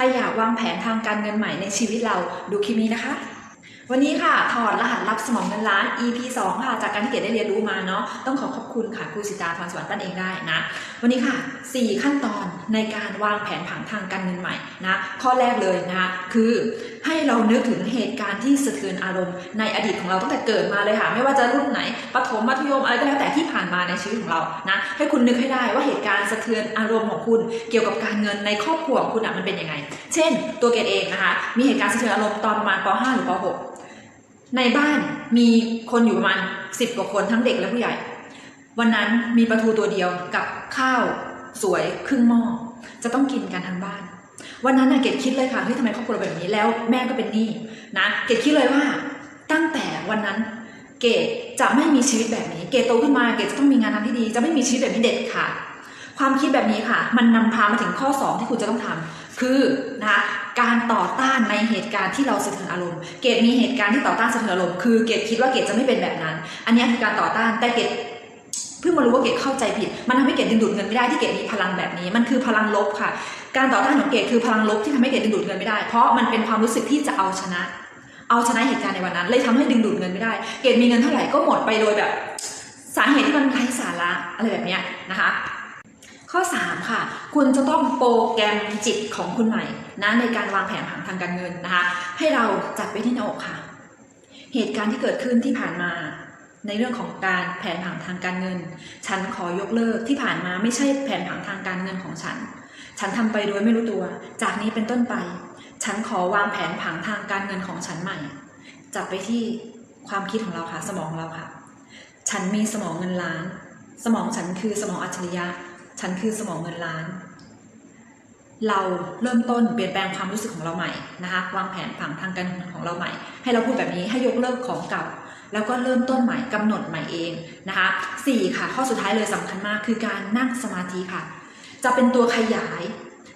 ใครอยากวางแผนทางการเงินใหม่ในชีวิตเราดูคลิปนี้นะคะ วันนี้ค่ะถอดรหัสลับสมองเงินล้าน EP 2 ค่ะ จากการที่เกดได้เรียนรู้มาเนาะต้องขอขอบคุณค่ะครูสิตาพรสวรรค์ปั้นเองได้นะ วันนี้ค่ะ 4 ขั้นตอนในการวางแผนผังทางการเงินใหม่นะ ข้อแรกเลยนะคะคือให้เรานึกถึงเหตุการณ์ที่สะเทือนอารมณ์ในอดีตของเราตั้งแต่เกิดมาเลยค่ะ ไม่ว่าจะรุ่นไหนประถมมัธยมอะไรก็แล้วแต่ที่ผ่านมาในชีวิตของเรานะให้คุณนึกให้ได้ว่าเหตุการณ์สะเทือนอารมณ์ของคุณ เกี่ยวกับการเงินในครอบครัวของคุณอะมันเป็นยังไง เช่น ตัวเกดเองนะคะมีเหตุการณ์สะเทือนอารมณ์ตอนประมาณป .5 หรือป .6 ในบ้านมีคนอยู่ประมาณ10กว่าคนทั้งเด็กและผู้ใหญ่ วันนั้นมีปลาทูตัวเดียวกับข้าวสวยครึ่งหม้อจะต้องกินกันทั้งบ้าน วันนั้นนะเกดคิดเลยค่ะเฮ้ยทำไมครอบครัวแบบนี้แล้วแม่ก็เป็นหนี้นะเกดคิดเลยว่าตั้งแต่วันนั้นเกดจะไม่มีชีวิตแบบนี้ เกดโตขึ้นมาเกดจะต้องมีงานทำที่ดี จะไม่มีชีวิตแบบนี้เด็ดขาดความคิดแบบนี้ค่ะ มันนำพามาถึงข้อ 2 ที่คุณจะต้องทำ คือนะคะการต่อต้านในเหตุการณ์ที่เราสะเทือนอารมณ์ เกดมีเหตุการณ์ที่ต่อต้านสะเทือนอารมณ์คือเกดคิดว่าเกดจะไม่เป็นแบบนั้น อันนี้คือการต่อต้านแต่เกดเพิ่งมารู้ว่าเกดเข้าใจผิด มันทำให้เกดดึงดูดเงินไม่ได้ที่เกดมีพลังแบบนี้ มันคือพลังลบค่ะ การต่อต้านของเกดคือพลังลบที่ทำให้เกดดึงดูดเงินไม่ได้ เพราะมันเป็นความรู้สึกที่จะเอาชนะ เอาชนะเหตุการณ์ในวันนั้น เลยทำให้ดึงดูดเงินไม่ได้ เกดมีเงินเท่าไหร่ก็หมดไปโดยแบบ สาเหตุที่มันไร้สาระอะไรแบบเนี้ยนะคะ ข้อ 3 ค่ะ คุณจะต้องโปรแกรมจิตของคุณใหม่นะในการวางแผนผังทางการเงินนะคะ ให้เราจัดไว้ที่หน้าอกค่ะ เหตุการณ์ที่เกิดขึ้นที่ผ่านมาในเรื่องของการแผนผังทางการเงิน ฉันขอยกเลิกที่ผ่านมาไม่ใช่แผนผังทางการเงินของฉัน ฉันทำไปโดยไม่รู้ตัว จากนี้เป็นต้นไป ฉันขอวางแผนผังทางการเงินของฉันใหม่ จับไปที่ความคิดของเราค่ะ สมองเราค่ะ ฉันมีสมองเงินล้าน สมองฉันคือสมองอัจฉริยะ ฉันคือสมองเงินล้าน เราเริ่มต้นเปลี่ยนแปลงความรู้สึกของเราใหม่นะคะวางแผนผังทางการเงินของเราใหม่ ให้เราพูดแบบนี้ให้ยกเลิกของเก่า แล้วก็เริ่มต้นใหม่กำหนดใหม่เองนะคะสี่ค่ะ ข้อสุดท้ายเลยสำคัญมากคือการนั่งสมาธิค่ะ จะเป็นตัวขยาย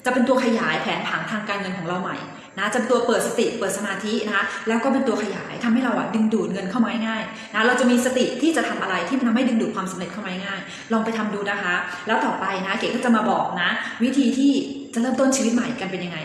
จะเป็นตัวขยายแผนผังทางการเงินของเราใหม่นะจะเป็นตัวเปิดสติเปิดสมาธินะคะแล้วก็เป็นตัวขยายทำให้เราอะดึงดูดเงินเข้ามาง่ายๆนะเราจะมีสติที่จะทำอะไรที่มันทำให้ดึงดูดความสำเร็จเข้ามาง่ายลองไปทำดูนะคะ แล้วต่อไปนะเก๋ก็จะมาบอกนะ วิธีที่จะเริ่มต้นชีวิตใหม่กันเป็นยังไง